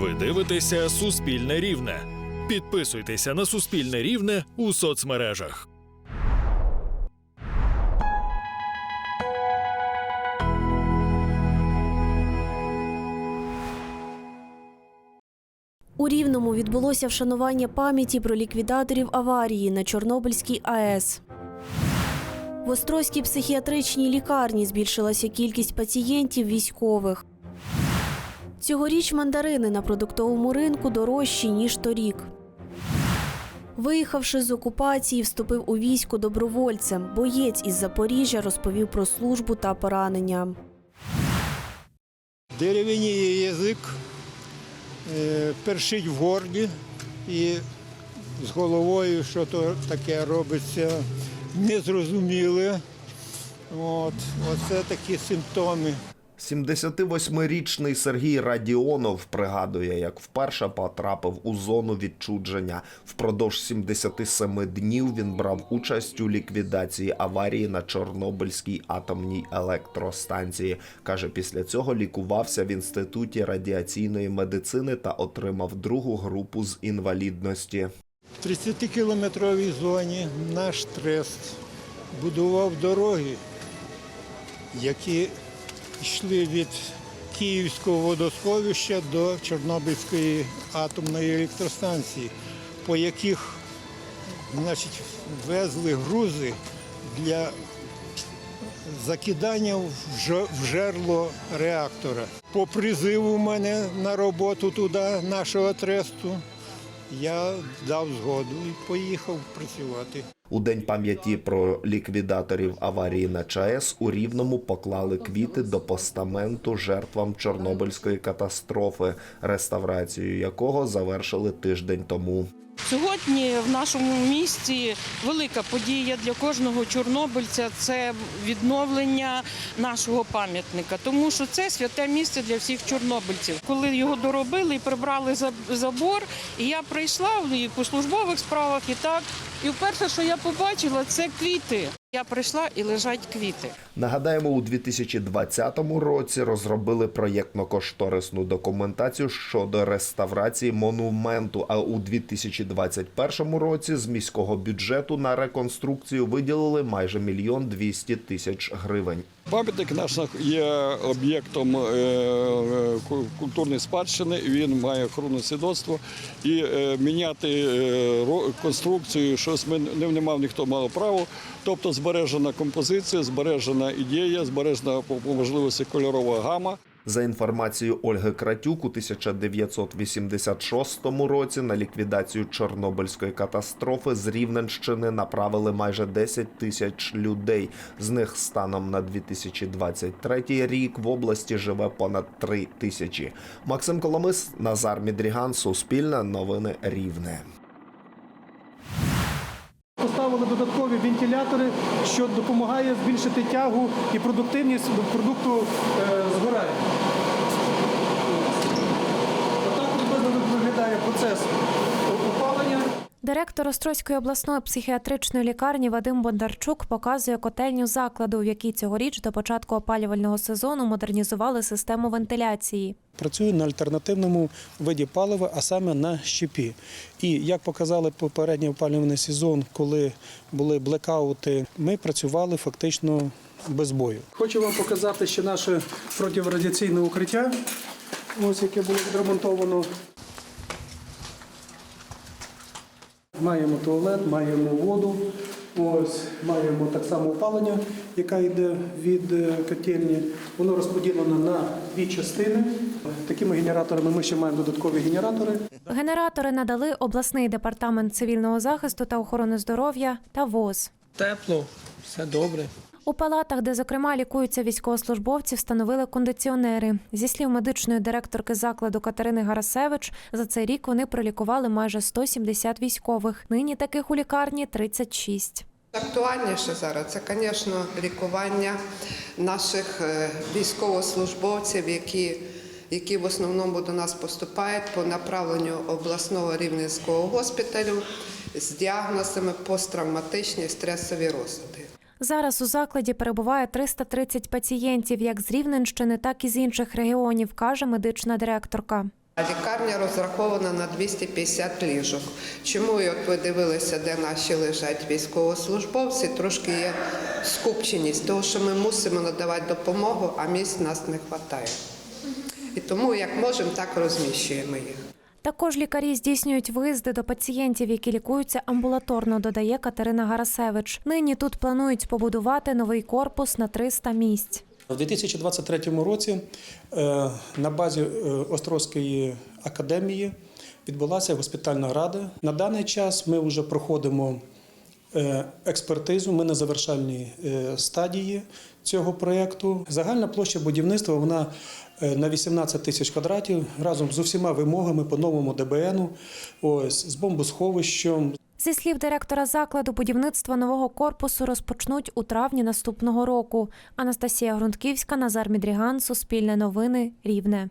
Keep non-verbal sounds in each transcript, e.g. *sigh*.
Ви дивитеся Суспільне Рівне. Підписуйтеся на Суспільне Рівне у соцмережах. У Рівному відбулося вшанування пам'яті про ліквідаторів аварії на Чорнобильській АЕС. В Острозькій психіатричній лікарні збільшилася кількість пацієнтів військових. Цьогоріч мандарини на продуктовому ринку дорожчі, ніж торік. Виїхавши з окупації, вступив у військо добровольцем. Боєць із Запоріжжя розповів про службу та поранення. Дерев'яніє язик, е, першить в горлі і з головою, що то таке робиться, незрозуміле. От, оце такі симптоми. 78-річний Сергій Радіонов пригадує, як вперше потрапив у зону відчудження. Впродовж 77 днів він брав участь у ліквідації аварії на Чорнобильській атомній електростанції. Каже, після цього лікувався в інституті радіаційної медицини та отримав другу групу з інвалідності. В 30-кілометровій зоні наш трест будував дороги, які йшли від Київського водосховища до Чорнобильської атомної електростанції, по яких значить, везли грузи для закидання в жерло реактора. По призиву мене на роботу туди, нашого тресту, я дав згоду і поїхав працювати. У день пам'яті про ліквідаторів аварії на ЧАЕС у Рівному поклали квіти до постаменту жертвам Чорнобильської катастрофи, реставрацію якого завершили тиждень тому. Сьогодні в нашому місті велика подія для кожного чорнобильця це відновлення нашого пам'ятника, тому що це святе місце для всіх чорнобильців. Коли його доробили і прибрали за- забор, і я прийшла і по службових справах, і так. І вперше, що я побачила, це квіти. Я прийшла і лежать квіти. Нагадаємо, у 2020 році розробили проєктно-кошторисну документацію щодо реставрації монументу. А у 2021 році з міського бюджету на реконструкцію виділили майже мільйон двісті тисяч гривень. Пам'ятник наш є об'єктом е, е, ку- культурної спадщини. Він має охоронне свідоцтво. І е, міняти конструкцію, щось ми не, мав ніхто мало право. Тобто збережена композиція, збережена ідея, збережена по, можливості кольорова гама. За інформацією Ольги Кратюк, у 1986 році на ліквідацію Чорнобильської катастрофи з Рівненщини направили майже 10 тисяч людей. З них станом на 2023 рік в області живе понад 3 тисячі. Максим Коломис, Назар Мідріган, Суспільне, Новини Рівне. Поставили додаткові вентилятори, що допомагає збільшити тягу і продуктивність продукту е, згорання. Отак приблизно виглядає процес. Директор Острозької обласної психіатричної лікарні Вадим Бондарчук показує котельню закладу, в якій цьогоріч до початку опалювального сезону модернізували систему вентиляції. Працюю на альтернативному виді палива, а саме на щепі. І як показали попередній опалювальний сезон, коли були блекаути, ми працювали фактично без бою. Хочу вам показати ще наше протирадіаційне укриття, ось яке було відремонтовано. Маємо туалет, маємо воду, ось маємо так само опалення, яке йде від е, котельні. Воно розподілено на дві частини. Такими генераторами ми ще маємо додаткові генератори. Генератори надали обласний департамент цивільного захисту та охорони здоров'я та ВОЗ. Тепло, все добре. У палатах, де зокрема лікуються військовослужбовці, встановили кондиціонери. Зі слів медичної директорки закладу Катерини Гарасевич, за цей рік вони пролікували майже 170 військових. Нині таких у лікарні 36. Актуальніше зараз це, звісно, лікування наших е, військовослужбовців, які, які в основному до нас поступають по направленню обласного рівненського госпіталю з діагнозами посттравматичні стресові розлади. Зараз у закладі перебуває 330 пацієнтів як з Рівненщини, так і з інших регіонів, каже медична директорка. Лікарня розрахована на 250 ліжок. Чому, як ви дивилися, де наші лежать військовослужбовці, трошки є скупченість, тому що ми мусимо надавати допомогу, а місць нас не вистачає. І тому, як можемо, так розміщуємо їх. Також лікарі здійснюють виїзди до пацієнтів, які лікуються амбулаторно, додає Катерина Гарасевич. Нині тут планують побудувати новий корпус на 300 місць. У 2023 році е, на базі е, Острозької академії відбулася госпітальна рада. На даний час ми вже проходимо е, експертизу. Ми на завершальній стадії цього проєкту. Загальна площа будівництва вона на 18 тисяч квадратів разом з усіма вимогами по новому ДБНу, ось з бомбосховищем, Зі слів директора закладу, будівництво нового корпусу розпочнуть у травні наступного року. Анастасія Грунтківська, Назар Мідріган, Суспільне новини, Рівне.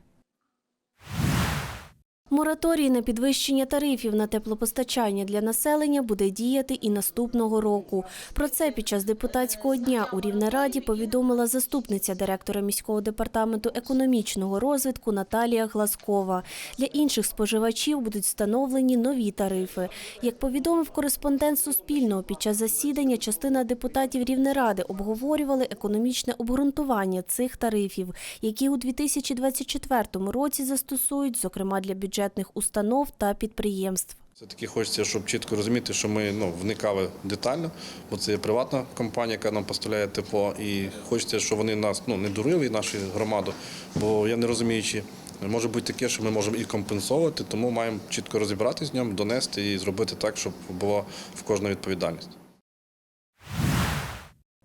Мораторій на підвищення тарифів на теплопостачання для населення буде діяти і наступного року. Про це під час депутатського дня у Рівнераді повідомила заступниця директора міського департаменту економічного розвитку Наталія Глазкова. Для інших споживачів будуть встановлені нові тарифи. Як повідомив кореспондент Суспільного, під час засідання частина депутатів Рівнеради обговорювали економічне обґрунтування цих тарифів, які у 2024 році застосують, зокрема для бюджетних установ та підприємств. Все-таки хочеться, щоб чітко розуміти, що ми ну, вникали детально, бо це є приватна компанія, яка нам поставляє тепло, і хочеться, щоб вони нас ну, не дурили, нашу громаду, бо я не розумію, чи може бути таке, що ми можемо і компенсувати, тому маємо чітко розібратися з ним, донести і зробити так, щоб була в кожна відповідальність.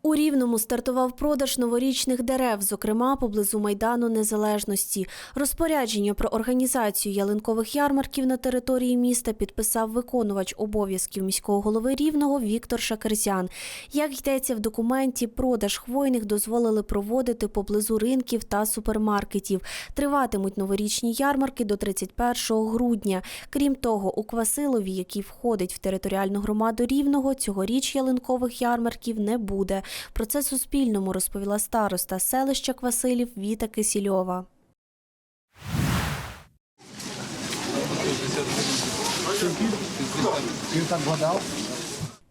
У Рівному стартував продаж новорічних дерев, зокрема поблизу Майдану Незалежності. Розпорядження про організацію ялинкових ярмарків на території міста підписав виконувач обов'язків міського голови Рівного Віктор Шакерзян. Як йдеться в документі, продаж хвойних дозволили проводити поблизу ринків та супермаркетів. Триватимуть новорічні ярмарки до 31 грудня. Крім того, у Квасилові, який входить в територіальну громаду Рівного, цьогоріч ялинкових ярмарків не буде. Про це Суспільному розповіла староста селища Квасилів Віта Кисільова.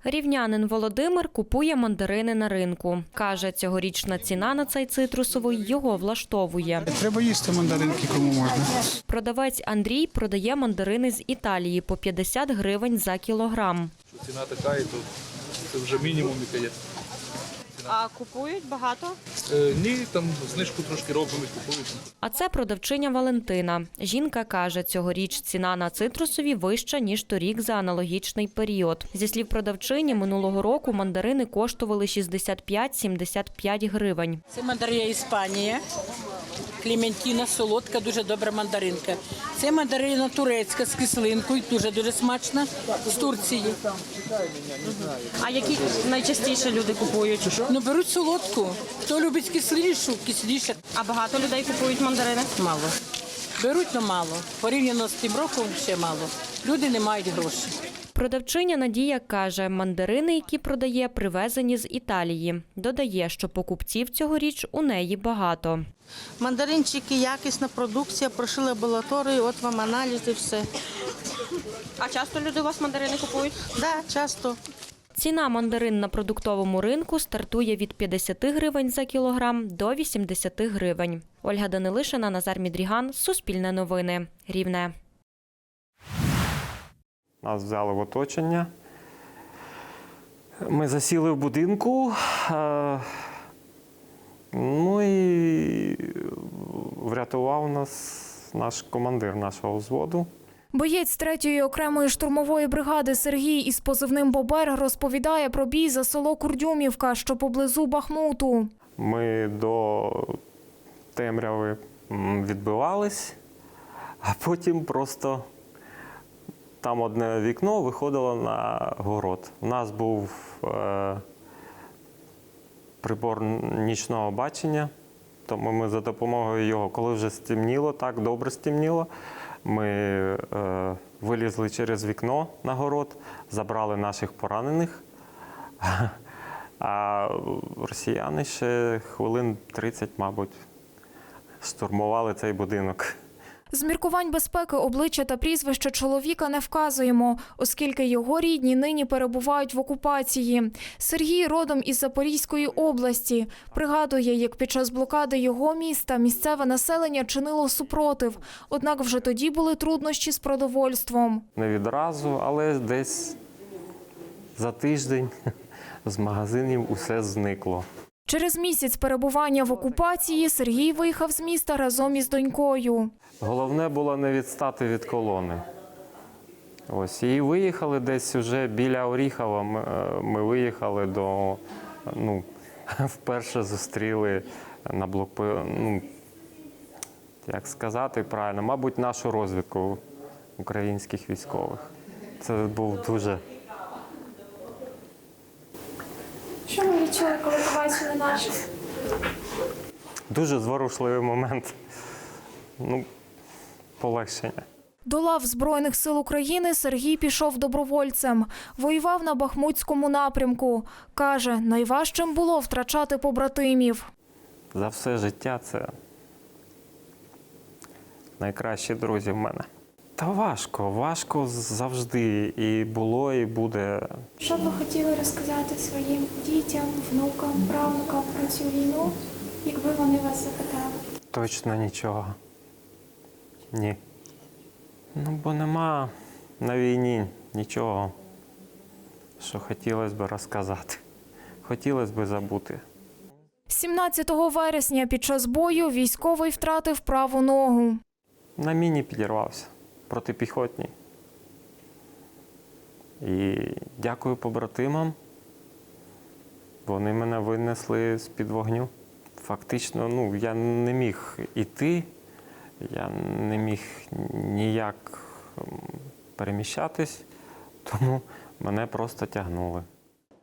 Рівнянин Володимир купує мандарини на ринку. Каже, цьогорічна ціна на цей цитрусовий його влаштовує. Треба їсти мандаринки, кому можна. Продавець Андрій продає мандарини з Італії по 50 гривень за кілограм. Ціна така, і то це вже мінімум, яка є. А купують багато? Е, ні, там знижку трошки робимо і купують. А це продавчиня Валентина. Жінка каже, цьогоріч ціна на цитрусові вища, ніж торік за аналогічний період. Зі слів продавчині, минулого року мандарини коштували 65-75 гривень. Це мандарина Іспанія. Клементіна солодка, дуже добра мандаринка. Це мандарина турецька з кислинкою, дуже дуже смачна з Турції. А які найчастіше люди купують? Ну беруть солодку. Хто любить кислішу, кисліше. А багато людей купують мандарини? Мало. Беруть, але мало. Порівняно з тим роком ще мало. Люди не мають грошей. Продавчиня Надія каже, мандарини, які продає, привезені з Італії. Додає, що покупців цьогоріч у неї багато. Мандаринчики, якісна продукція, пройшли лабораторію, от вам аналіз і все. А часто люди у вас мандарини купують? Да, часто. Ціна мандарин на продуктовому ринку стартує від 50 гривень за кілограм до 80 гривень. Ольга Данилишина, Назар Мідріган, Суспільне новини, Рівне. Нас взяли в оточення. Ми засіли в будинку. е, Ну і врятував нас наш командир нашого взводу. Боєць третьої окремої штурмової бригади Сергій із позивним Бобер розповідає про бій за село Курдюмівка, що поблизу Бахмуту. Ми до темряви відбивались, а потім просто там одне вікно виходило на город. У нас був е, прибор нічного бачення, тому ми за допомогою його, коли вже стемніло, так добре стемніло, ми е, вилізли через вікно на город, забрали наших поранених. *laughs* А росіяни ще хвилин 30, мабуть, штурмували цей будинок. З міркувань безпеки обличчя та прізвище чоловіка не вказуємо, оскільки його рідні нині перебувають в окупації. Сергій родом із Запорізької області. Пригадує, як під час блокади його міста місцеве населення чинило супротив. Однак вже тоді були труднощі з продовольством. Не відразу, але десь за тиждень *laughs* з магазинів усе зникло. Через місяць перебування в окупації Сергій виїхав з міста разом із донькою. Головне було не відстати від колони. Ось і виїхали десь уже біля Оріхова. Ми, е, ми виїхали до ну, *laughs* вперше зустріли на блокпо... ну, як сказати правильно, мабуть, нашу розвідку українських військових. Це був дуже Що ви відчули, коли побачили наших? дуже зворушливий момент. Ну, полегшення. До лав Збройних сил України Сергій пішов добровольцем. Воював на Бахмутському напрямку. Каже, найважчим було втрачати побратимів. За все життя це найкращі друзі в мене. Та важко, важко завжди. І було, і буде. Що б ви хотіли розказати своїм дітям, внукам, правнукам про цю війну, якби вони вас запитали? Точно нічого. Ні. Ну, бо нема на війні нічого, що хотілося б розказати. Хотілося б забути. 17 вересня під час бою військовий втратив праву ногу. На міні підірвався протипіхотній. І дякую побратимам. Вони мене винесли з-під вогню. Фактично, ну, я не міг іти, я не міг ніяк переміщатись, тому мене просто тягнули.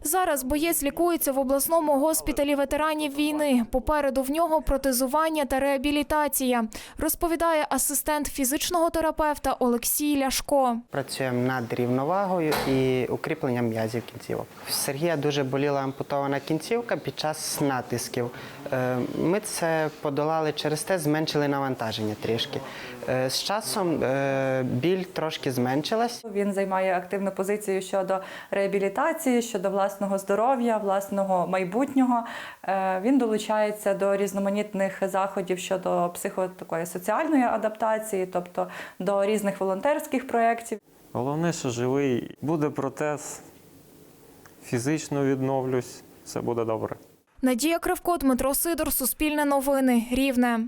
Зараз боєць лікується в обласному госпіталі ветеранів війни. Попереду в нього протезування та реабілітація, розповідає асистент фізичного терапевта Олексій Ляшко. Працюємо над рівновагою і укріпленням м'язів кінцівок. В Сергія дуже боліла ампутована кінцівка під час натисків. Е, Ми це подолали через те, зменшили навантаження трішки. Е, З часом е, біль трошки зменшилась. Він займає активну позицію щодо реабілітації, щодо власного здоров'я, власного майбутнього. Е, Він долучається до різноманітних заходів щодо психо такої соціальної адаптації, тобто до різних волонтерських проєктів. Головне, що живий, буде протез, фізично відновлюсь, все буде добре. Надія Кривко, Дмитро Сидор, Суспільне новини, Рівне.